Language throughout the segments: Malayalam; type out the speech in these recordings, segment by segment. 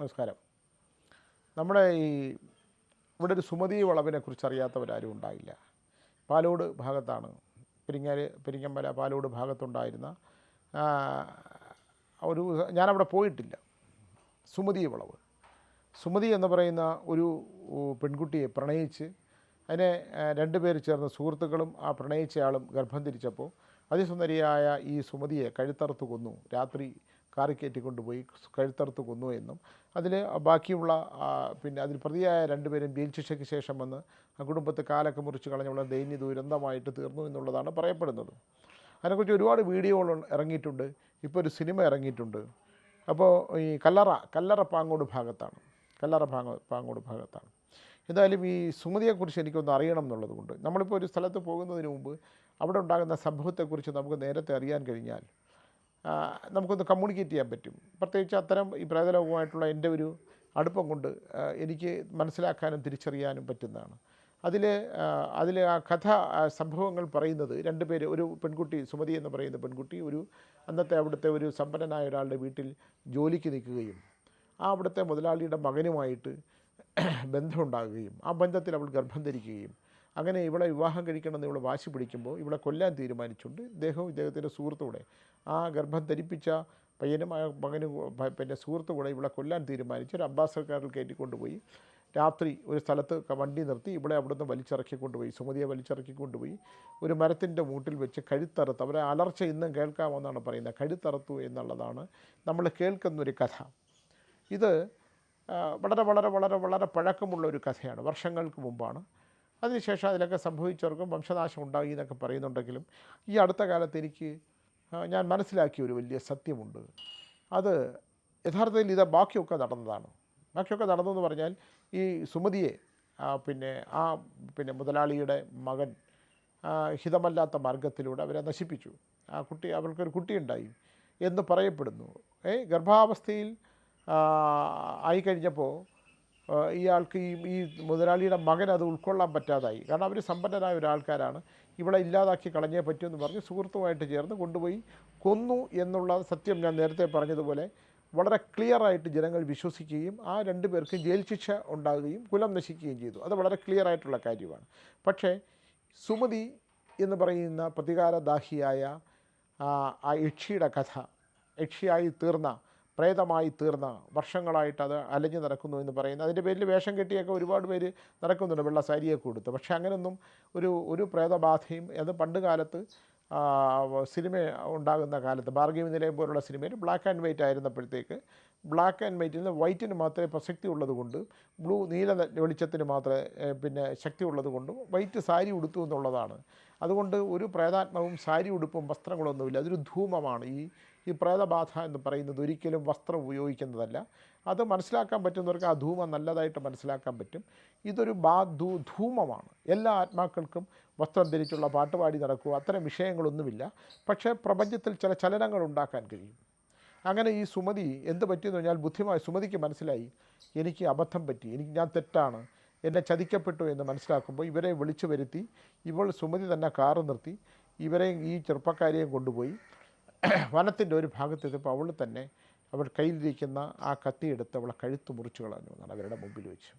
നമസ്കാരം. നമ്മുടെ ഈ ഇവിടെ ഒരു സുമതി വളവിനെ കുറിച്ച് അറിയാത്തവരാരും ഉണ്ടായില്ല. പാലോട് ഭാഗത്താണ്. പെരിങ്ങാൽ പെരിങ്ങമ്പല പാലോട് ഭാഗത്തുണ്ടായിരുന്ന ഒരു ഞാനവിടെ പോയിട്ടില്ല. സുമതി വളവ്. സുമതി എന്ന് പറയുന്ന ഒരു പെൺകുട്ടിയെ പ്രണയിച്ച് അതിനെ രണ്ടുപേർ ചേർന്ന് സുഹൃത്തുക്കളും ആ പ്രണയിച്ചയാളും ഗർഭം തിരിച്ചപ്പോൾ അതിസുന്ദരിയായ ഈ സുമതിയെ കഴുത്തറുത്ത് കൊന്നു. രാത്രി കാറി കയറ്റി കൊണ്ടുപോയി കഴുത്തറുത്ത് കൊന്നു എന്നും. അതിൽ ബാക്കിയുള്ള പിന്നെ അതിൽ പ്രതിയായ രണ്ടുപേരും ജയിൽ ശിക്ഷയ്ക്ക് ശേഷം വന്ന് ആ കുടുംബത്തെ കാലൊക്കെ മുറിച്ച് കളഞ്ഞുള്ള ദൈന്യ ദുരന്തമായിട്ട് തീർന്നു എന്നുള്ളതാണ് പറയപ്പെടുന്നത്. അതിനെക്കുറിച്ച് ഒരുപാട് വീഡിയോകൾ ഇറങ്ങിയിട്ടുണ്ട്. ഇപ്പോൾ ഒരു സിനിമ ഇറങ്ങിയിട്ടുണ്ട്. അപ്പോൾ ഈ കല്ലറ കല്ലറ പാങ്ങോട് ഭാഗത്താണ്. കല്ലറ പാങ്ങോ പാങ്ങോട് ഭാഗത്താണ്. എന്തായാലും ഈ സുമതിയെക്കുറിച്ച് എനിക്കൊന്ന് അറിയണം എന്നുള്ളത് കൊണ്ട്. നമ്മളിപ്പോൾ ഒരു സ്ഥലത്ത് പോകുന്നതിന് മുമ്പ് അവിടെ ഉണ്ടാകുന്ന സംഭവത്തെക്കുറിച്ച് നമുക്ക് നേരത്തെ അറിയാൻ കഴിഞ്ഞാൽ നമുക്കൊന്ന് കമ്മ്യൂണിക്കേറ്റ് ചെയ്യാൻ പറ്റും. പ്രത്യേകിച്ച് അത്തരം ഈ പ്രേതലോകവുമായിട്ടുള്ള എന്റെ ഒരു അടുപ്പം കൊണ്ട് എനിക്ക് മനസ്സിലാക്കാനും തിരിച്ചറിയാനും പറ്റുന്നതാണ്. അതിൽ അതിൽ ആ കഥ സംഭവങ്ങൾ പറയുന്നത് രണ്ട് പേര് ഒരു പെൺകുട്ടി സുമതി എന്ന് പറയുന്ന പെൺകുട്ടി ഒരു അന്നത്തെ അവിടുത്തെ ഒരു സമ്പന്നനായ ഒരാളുടെ വീട്ടിൽ ജോലിക്ക് നിൽക്കുകയും ആ അവിടുത്തെ മുതലാളിയുടെ മകനുമായിട്ട് ബന്ധമുണ്ടാകുകയും ആ ബന്ധത്തിൽ അവൾ ഗർഭം ധരിക്കുകയും അങ്ങനെ ഇവളെ വിവാഹം കഴിക്കണമെന്ന് ഇവളെ വാശി പിടിക്കുമ്പോൾ ഇവളെ കൊല്ലാൻ തീരുമാനിച്ചുകൊണ്ട് ഇദ്ദേഹവും ഇദ്ദേഹത്തിന്റെ സുഹൃത്തുകൂടെ ആ ഗർഭം ധരിപ്പിച്ച പയ്യനും ആ മകനും പിന്നെ സുഹൃത്തുകൂടെ ഇവളെ കൊല്ലാൻ തീരുമാനിച്ച് ഒരു അബ്ബാസർ കാറിൽ കയറ്റിക്കൊണ്ടുപോയി രാത്രി ഒരു സ്ഥലത്ത് വണ്ടി നിർത്തി ഇവിടെ അവിടുന്ന് വലിച്ചിറക്കി കൊണ്ടുപോയി. സുമതിയെ വലിച്ചിറക്കി കൊണ്ടുപോയി. ഒരു മരത്തിന്റെ മൂട്ടിൽ വെച്ച് കഴുത്തറുത്ത് അവരെ അലർച്ച ഇന്നും കേൾക്കാമെന്നാണ് പറയുന്നത്. കഴുത്തറുത്തു എന്നുള്ളതാണ് നമ്മൾ കേൾക്കുന്നൊരു കഥ. ഇത് വളരെ വളരെ വളരെ വളരെ പഴക്കമുള്ള ഒരു കഥയാണ്. വർഷങ്ങൾക്ക് മുമ്പാണ്. അതിനുശേഷം അതിലൊക്കെ സംഭവിച്ചവർക്കും വംശനാശം ഉണ്ടായി എന്നൊക്കെ പറയുന്നുണ്ടെങ്കിലും ഈ അടുത്ത കാലത്ത് എനിക്ക് ഞാൻ മനസ്സിലാക്കിയ ഒരു വലിയ സത്യമുണ്ട്. അത് യഥാർത്ഥത്തിൽ ഇത് ബാക്കിയൊക്കെ നടന്നതാണ്. ബാക്കിയൊക്കെ നടന്നതെന്ന് പറഞ്ഞാൽ ഈ സുമതിയെ പിന്നെ ആ പിന്നെ മുതലാളിയുടെ മകൻ ഹിതമല്ലാത്ത മാർഗത്തിലൂടെ അവരെ നശിപ്പിച്ചു. ആ കുട്ടി അവൾക്കൊരു കുട്ടിയുണ്ടായി എന്ന് പറയപ്പെടുന്നു. ഏ ഗർഭാവസ്ഥയിൽ ആയിക്കഴിഞ്ഞപ്പോൾ ഇയാൾക്ക് ഈ ഈ മുതലാളിയുടെ മകൻ അത് ഉൾക്കൊള്ളാൻ പറ്റാതായി. കാരണം അവർ സമ്പന്നരായ ഒരാൾക്കാരാണ്. ഇവിടെ ഇല്ലാതാക്കി കളഞ്ഞേ പറ്റുമെന്ന് പറഞ്ഞ് സുഹൃത്തുമായിട്ട് ചേർന്ന് കൊണ്ടുപോയി കൊന്നു എന്നുള്ള സത്യം ഞാൻ നേരത്തെ പറഞ്ഞതുപോലെ വളരെ ക്ലിയറായിട്ട് ജനങ്ങൾ വിശ്വസിക്കുകയും ആ രണ്ട് പേർക്ക് ജയിൽ ശിക്ഷ ഉണ്ടാകുകയും കുലം നശിക്കുകയും ചെയ്തു. അത് വളരെ ക്ലിയർ ആയിട്ടുള്ള കാര്യമാണ്. പക്ഷേ സുമതി എന്ന് പറയുന്ന പ്രതികാരദാഹിയായ ആ യക്ഷിയുടെ കഥ യക്ഷിയായി തീർന്ന പ്രേതമായി തീർന്ന വർഷങ്ങളായിട്ട് അത് അലഞ്ഞു നടക്കുന്നു എന്ന് പറയുന്നത് അതിന്റെ പേരിൽ വേഷം കെട്ടിയൊക്കെ ഒരുപാട് പേര് നടക്കുന്നുണ്ട്. വെള്ള സാരിയൊക്കെ കൊടുത്ത് പക്ഷേ അങ്ങനെയൊന്നും ഒരു ഒരു പ്രേതബാധയും അത് പണ്ട് കാലത്ത് സിനിമ ഉണ്ടാകുന്ന കാലത്ത് ഭാർഗവി നിലയം പോലുള്ള സിനിമയിൽ ബ്ലാക്ക് ആൻഡ് വൈറ്റ് ആയിരുന്നപ്പോഴത്തേക്ക് ബ്ലാക്ക് ആൻഡ് വൈറ്റിൽ വൈറ്റിന് മാത്രമേ പ്രസക്തി ഉള്ളതുകൊണ്ട് ബ്ലൂ നീല വെളിച്ചത്തിന് മാത്രമേ പിന്നെ ശക്തി ഉള്ളതുകൊണ്ടും വൈറ്റ് സാരി ഉടുത്തു എന്നുള്ളതാണ്. അതുകൊണ്ട് ഒരു പ്രേതാത്മാവും സാരി ഉടുപ്പും വസ്ത്രങ്ങളൊന്നുമില്ല. അതൊരു ധൂമമാണ്. ഈ ഈ പ്രേതബാധ എന്ന് പറയുന്നത് ഒരിക്കലും വസ്ത്രം ഉപയോഗിക്കുന്നതല്ല. അത് മനസ്സിലാക്കാൻ പറ്റുന്നവർക്ക് ആ ധൂമം നല്ലതായിട്ട് മനസ്സിലാക്കാൻ പറ്റും. ഇതൊരു ബാ ധൂ ധൂമമാണ്. എല്ലാ ആത്മാക്കൾക്കും വസ്ത്രം ധരിച്ചുള്ള പാട്ടുപാടി നടക്കുക അത്തരം വിഷയങ്ങളൊന്നുമില്ല. പക്ഷേ പ്രപഞ്ചത്തിൽ ചില ചലനങ്ങൾ ഉണ്ടാക്കാൻ കഴിയും. അങ്ങനെ ഈ സുമതി എന്ത് പറ്റിയെന്ന് പറഞ്ഞാൽ ബുദ്ധിമായി സുമതിക്ക് മനസ്സിലായി. എനിക്ക് അബദ്ധം പറ്റി. എനിക്ക് ഞാൻ തെറ്റാണ്. എന്നെ ചതിക്കപ്പെട്ടു എന്ന് മനസ്സിലാക്കുമ്പോൾ ഇവരെ വിളിച്ചു വരുത്തി. ഇവൾ സുമതി തന്നെ കാറ് നിർത്തി. ഇവരെയും ഈ ചെറുപ്പക്കാരെയും കൊണ്ടുപോയി. വനത്തിന്റെ ഒരു ഭാഗത്തെത്തിയപ്പോൾ അവൾ തന്നെ അവൾ കയ്യിലിരിക്കുന്ന ആ കത്തിയെടുത്ത് അവളെ കഴുത്ത് മുറിച്ചു കളഞ്ഞു എന്നാണ് അവരുടെ മുമ്പിൽ വെച്ച്.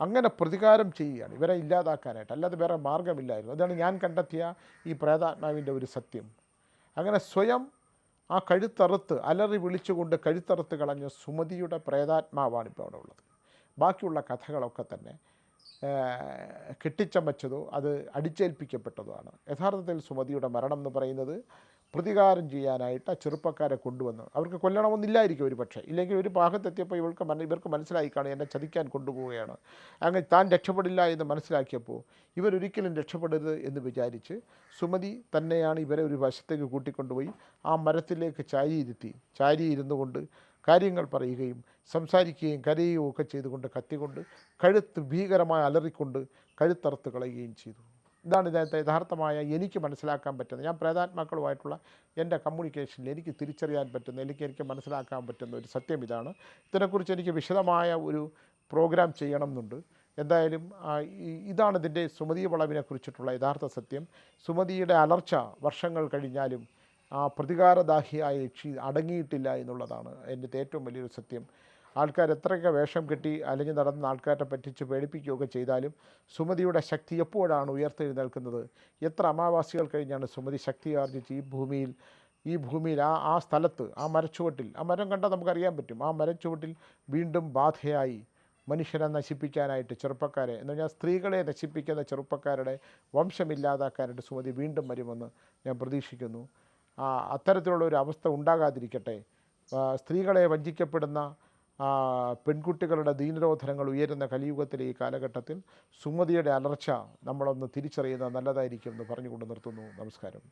അങ്ങനെ പ്രതികാരം ചെയ്യുകയാണ്. ഇവരെ ഇല്ലാതാക്കാനായിട്ട്. അല്ലാതെ വേറെ മാർഗമില്ലായിരുന്നു അതാണ് ഞാൻ കണ്ടെത്തിയ ഈ പ്രേതാത്മാവിന്റെ ഒരു സത്യം. അങ്ങനെ സ്വയം ആ കഴുത്തറുത്ത് അലറി വിളിച്ചുകൊണ്ട് കഴുത്തറുത്ത് കളഞ്ഞ സുമതിയുടെ പ്രേതാത്മാവാണ് ഇപ്പോൾ അവിടെ ഉള്ളത്. ബാക്കിയുള്ള കഥകളൊക്കെ തന്നെ കെട്ടിച്ചമച്ചതോ അത് അടിച്ചേൽപ്പിക്കപ്പെട്ടതോ ആണ്. യഥാർത്ഥത്തിൽ സുമതിയുടെ മരണം എന്ന് പറയുന്നത് പ്രതികാരം ചെയ്യാനായിട്ട് ആ ചെറുപ്പക്കാരെ കൊണ്ടുവന്നു. അവർക്ക് കൊല്ലണമെന്നില്ലായിരിക്കും ഒരു പക്ഷേ. ഇല്ലെങ്കിൽ ഒരു ഭാഗത്തെത്തിയപ്പോൾ ഇവൾക്ക് മന ഇവർക്ക് മനസ്സിലായി കാണും എന്നെ ചതിക്കാൻ കൊണ്ടുപോവുകയാണ്. അങ്ങനെ താൻ രക്ഷപ്പെടില്ല എന്ന് മനസ്സിലാക്കിയപ്പോൾ ഇവരൊരിക്കലും രക്ഷപ്പെടരുത് എന്ന് വിചാരിച്ച് സുമതി തന്നെയാണ് ഇവരെ ഒരു വശത്തേക്ക് കൂട്ടിക്കൊണ്ടുപോയി ആ മരത്തിലേക്ക് ചാരിയിരുത്തി ചാരിയിരുന്നു കൊണ്ട് കാര്യങ്ങൾ പറയുകയും സംസാരിക്കുകയും കരയുകയും ഒക്കെ ചെയ്തുകൊണ്ട് കത്തിക്കൊണ്ട് കഴുത്ത് ഭീകരമായി അലറിക്കൊണ്ട് കഴുത്തറുത്ത് കളയുകയും ചെയ്തു. ഇതാണ് ഇതിനകത്തെ യഥാർത്ഥമായ എനിക്ക് മനസ്സിലാക്കാൻ പറ്റുന്നത്. ഞാൻ പ്രേതാത്മാക്കളുമായിട്ടുള്ള എന്റെ കമ്മ്യൂണിക്കേഷനിൽ എനിക്ക് തിരിച്ചറിയാൻ പറ്റുന്ന എനിക്ക് എനിക്ക് മനസ്സിലാക്കാൻ പറ്റുന്ന ഒരു സത്യം ഇതാണ്. ഇതിനെക്കുറിച്ച് എനിക്ക് വിശദമായ ഒരു പ്രോഗ്രാം ചെയ്യണം എന്നുണ്ട് എന്തായാലും ഇതാണ് ഇതിന്റെ സുമതി വളവിനെ കുറിച്ചിട്ടുള്ള യഥാർത്ഥ സത്യം. സുമതിയുടെ അലർച്ച വർഷങ്ങൾ കഴിഞ്ഞാലും ആ പ്രതികാരദാഹിയായ യക്ഷി അടങ്ങിയിട്ടില്ല എന്നുള്ളതാണ് എന്റെ ഏറ്റവും വലിയൊരു സത്യം. ആൾക്കാർ എത്രയൊക്കെ വേഷം കെട്ടി അലഞ്ഞു നടന്ന ആൾക്കാരെ പറ്റിച്ച് പേടിപ്പിക്കുകയൊക്കെ ചെയ്താലും സുമതിയുടെ ശക്തി എപ്പോഴാണ് ഉയർത്തെഴുന്നേൽക്കുന്നത്? എത്ര അമാവാസികൾ കഴിഞ്ഞാണ് സുമതി ശക്തി ആർജിച്ച് ഈ ഭൂമിയിൽ ഈ ഭൂമിയിൽ ആ ആ സ്ഥലത്ത് ആ മരച്ചുവട്ടിൽ? ആ മരം കണ്ടാൽ നമുക്കറിയാൻ പറ്റും. ആ മരച്ചുവട്ടിൽ വീണ്ടും ബാധയായി മനുഷ്യനെ നശിപ്പിക്കാനായിട്ട് ചെറുപ്പക്കാരെ എന്ന് പറഞ്ഞാൽ സ്ത്രീകളെ നശിപ്പിക്കുന്ന ചെറുപ്പക്കാരുടെ വംശമില്ലാതാക്കാനായിട്ട് സുമതി വീണ്ടും വരുമെന്ന് ഞാൻ പ്രതീക്ഷിക്കുന്നു. അത്തരത്തിലുള്ള ഒരു അവസ്ഥ ഉണ്ടാകാതിരിക്കട്ടെ. സ്ത്രീകളെ വഞ്ചിക്കപ്പെടുന്ന പെൺകുട്ടികളുടെ ദീനരോധനങ്ങൾ ഉയരുന്ന കലിയുഗത്തിലെ ഈ കാലഘട്ടത്തിൽ സുമതിയുടെ അലർച്ച നമ്മളൊന്ന് തിരിച്ചറിയുന്നത് നല്ലതായിരിക്കും എന്ന് പറഞ്ഞുകൊണ്ട് നിർത്തുന്നു. നമസ്കാരം.